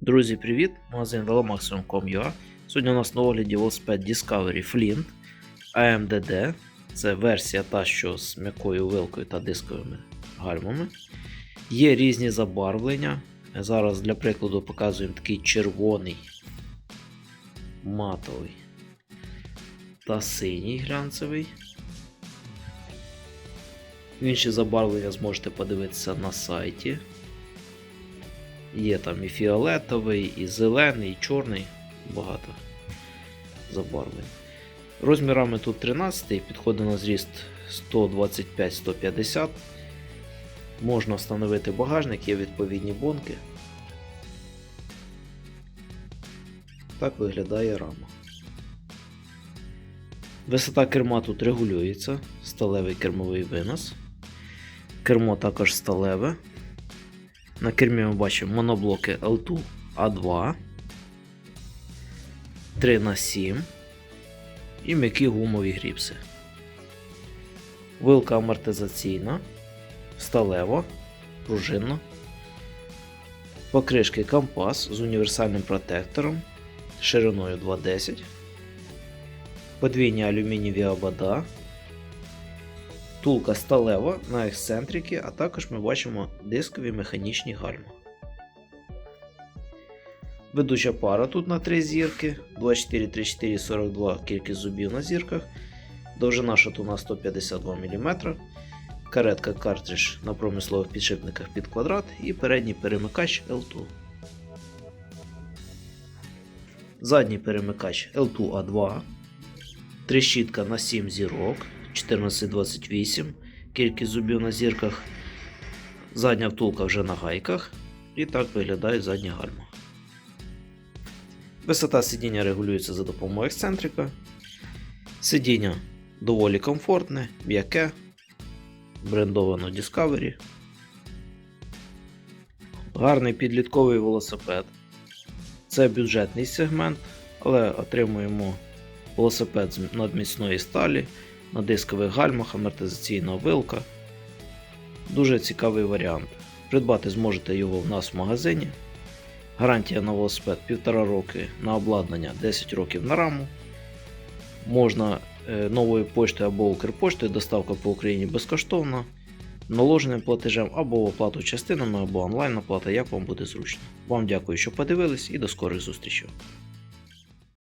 Друзі, привіт! Магазин velomaximum.com.ua Сьогодні у нас на огляді велосипед Discovery Flint AMDD. Це версія та, що з м'якою вилкою та дисковими гальмами. Є різні забарвлення. Зараз для прикладу показуємо такий червоний, матовий та синій глянцевий. Інші забарвлення зможете подивитися на сайті. Є там і фіолетовий, і зелений, і чорний, багато забарвлень. Розмірами тут 13 підходить на зріст 125-150. Можна встановити багажник, є відповідні бонки. Так виглядає рама. Висота керма тут регулюється, сталевий кермовий винос. Кермо також сталеве. На кермі ми бачимо моноблоки L2 A2, 3х7 і м'які гумові гріпси. Вилка амортизаційна, сталева, пружинна. Покришки компас з універсальним протектором шириною 2,10. Подвійні алюмінієві обода. Тулка сталева на ексцентрики, а також ми бачимо дискові механічні гальма. Ведуча пара тут на 3 зірки, 24, 34, 42 кількість зубів на зірках, довжина шатуна 152 мм, каретка картридж на промислових підшипниках під квадрат і передній перемикач L2. Задній перемикач L2A2, трещітка на 7 зірок. 1428, кількість зубів на зірках, задня втулка вже на гайках, і так виглядають задні гальма. Висота сидіння регулюється за допомогою ексцентрика. Сидіння доволі комфортне, м'яке, брендовано Discovery. Гарний підлітковий велосипед. Це бюджетний сегмент, але отримуємо велосипед з надміцної сталі на дискових гальмах, амортизаційна вилка. Дуже цікавий варіант. Придбати зможете його в нас в магазині. Гарантія на велосипед 1,5 роки на обладнання 10 років на раму. Можна е, новою поштою або Укрпоштою, доставка по Україні безкоштовна, наложеним платежем або оплату частинами, або онлайн оплата, як вам буде зручно. Вам дякую, що подивились і до скорих зустрічей.